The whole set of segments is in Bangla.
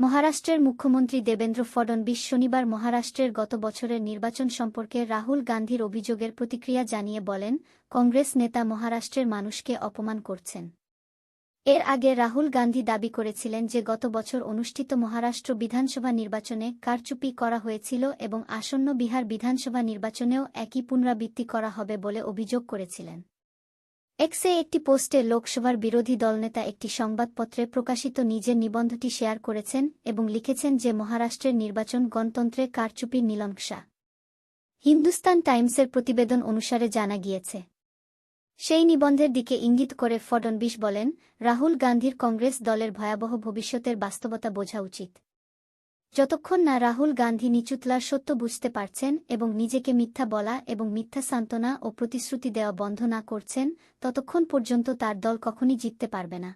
মহারাষ্ট্রের মুখ্যমন্ত্রী দেবেন্দ্র ফডনবিস শনিবার মহারাষ্ট্রের গত বছরের নির্বাচন সম্পর্কে রাহুল গান্ধীর অভিযোগের প্রতিক্রিয়া জানিয়ে বলেন, কংগ্রেস নেতা মহারাষ্ট্রের মানুষকে অপমান করছেন। এর আগে রাহুল গান্ধী দাবি করেছিলেন যে গত বছর অনুষ্ঠিত মহারাষ্ট্র বিধানসভা নির্বাচনে কারচুপি করা হয়েছিল এবং আসন্ন বিহার বিধানসভা নির্বাচনেও একই পুনরাবৃত্তি করা হবে বলে অভিযোগ করেছিলেন। এক্সে একটি পোস্টে লোকসভার বিরোধী দলনেতা একটি সংবাদপত্রে প্রকাশিত নিজের নিবন্ধটি শেয়ার করেছেন এবং লিখেছেন যে মহারাষ্ট্রের নির্বাচন গণতন্ত্রে কারচুপির নীলংসা হিন্দুস্তান টাইমসের প্রতিবেদন অনুসারে জানা গিয়েছে। সেই নিবন্ধের দিকে ইঙ্গিত করে ফডনবিশ বলেন, রাহুল গান্ধীর কংগ্রেস দলের ভয়াবহ ভবিষ্যতের বাস্তবতা বোঝা উচিত। যতক্ষণ না রাহুল গান্ধী নিচুতলার সত্য বুঝতে পারছেন এবং নিজেকে মিথ্যা বলা এবং মিথ্যা সান্ত্বনা ও প্রতিশ্রুতি দেওয়া বন্ধ না করছেন, ততক্ষণ পর্যন্ত তার দল কখনই জিততে পারবে না।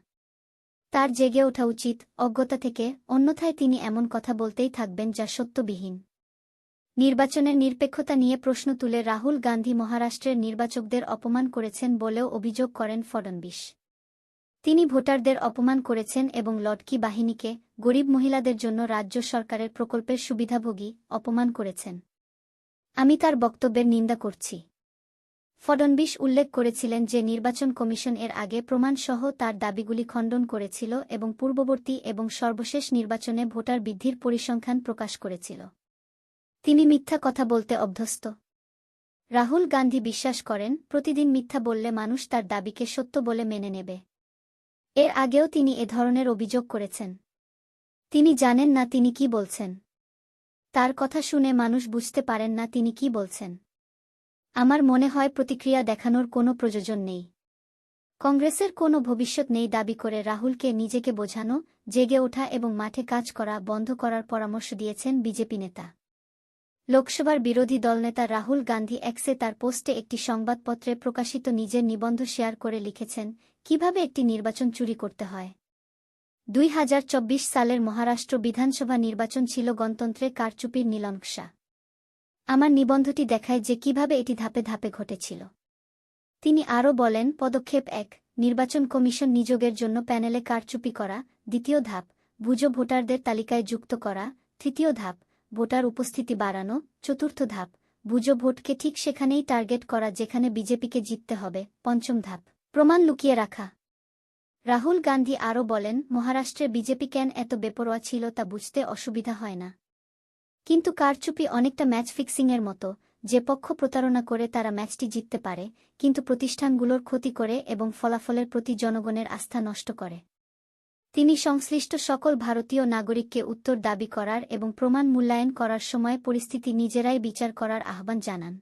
তার জেগে ওঠা উচিত, অজ্ঞতা থেকে, অন্যথায় তিনি এমন কথা বলতেই থাকবেন যা সত্যবিহীন। নির্বাচনের নিরপেক্ষতা নিয়ে প্রশ্ন তুলে রাহুল গান্ধী মহারাষ্ট্রের নির্বাচকদের অপমান করেছেন বলেও অভিযোগ করেন ফডনবিস তিনি ভোটারদের অপমান করেছেন এবং লটকি বাহিনীকে গরিব মহিলাদের জন্য রাজ্য সরকারের প্রকল্পের সুবিধাভোগী অপমান করেছেন। আমি তার বক্তব্যের নিন্দা করছি। ফডনবিস উল্লেখ করেছিলেন যে নির্বাচন কমিশন এর আগে প্রমাণসহ তার দাবিগুলি খণ্ডন করেছিল এবং পূর্ববর্তী এবং সর্বশেষ নির্বাচনে ভোটার বৃদ্ধির পরিসংখ্যান প্রকাশ করেছিল। তিনি মিথ্যা কথা বলতে অভ্যস্ত। রাহুল গান্ধী বিশ্বাস করেন, প্রতিদিন মিথ্যা বললে মানুষ তার দাবিকে সত্য বলে মেনে নেবে। এর আগেও তিনি এ ধরনের অভিযোগ করেছেন। তিনি জানেন না তিনি কি বলছেন। তার কথা শুনে মানুষ বুঝতে পারেন না তিনি কি বলছেন। আমার মনে হয় প্রতিক্রিয়া দেখানোর কোনো প্রয়োজন নেই। কংগ্রেসের কোনো ভবিষ্যৎ নেই দাবি করে রাহুলকে নিজেকে বোঝানো, জেগে ওঠা এবং মাঠে কাজ করা বন্ধ করার পরামর্শ দিয়েছেন বিজেপি নেতা। লোকসভার বিরোধী দলনেতা রাহুল গান্ধী এক্সে তার পোস্টে একটি সংবাদপত্রে প্রকাশিত নিজের নিবন্ধ শেয়ার করে লিখেছেন, কীভাবে একটি নির্বাচন চুরি করতে হয়? দুই হাজার চব্বিশ সালের মহারাষ্ট্র বিধানসভা নির্বাচন ছিল গণতন্ত্রে কারচুপির নীলংসা আমার নিবন্ধটি দেখায় যে কীভাবে এটি ধাপে ধাপে ঘটেছিল। তিনি আরও বলেন, পদক্ষেপ এক, নির্বাচন কমিশন নিযোগের জন্য প্যানেলে কারচুপি করা। দ্বিতীয় ধাপ, ভুজো ভোটারদের তালিকায় যুক্ত করা। তৃতীয় ধাপ ভোটার উপস্থিতি বাড়ানো, চতুর্থ ধাপ বুজো ভোটকে ঠিক সেখানেই টার্গেট করা যেখানে বিজেপিকে জিততে হবে, পঞ্চম ধাপ, প্রমাণ লুকিয়ে রাখা। রাহুল গান্ধী আরও বলেন মহারাষ্ট্রে বিজেপি কেন এত বেপরোয়া ছিল তা বুঝতে অসুবিধা হয় না। কিন্তু কারচুপি অনেকটা ম্যাচ ফিক্সিংয়ের মতো, যে পক্ষ প্রতারণা করে তারা ম্যাচটি জিততে পারে, কিন্তু প্রতিষ্ঠানগুলোর ক্ষতি করে এবং ফলাফলের প্রতি জনগণের আস্থা নষ্ট করে। তিনি সংশ্লিষ্ট সকল ভারতীয় নাগরিককে উত্তর দাবি করার এবং প্রমাণ মূল্যায়ন করার সময় পরিস্থিতি নিজেরাই বিচার করার আহ্বান জানান।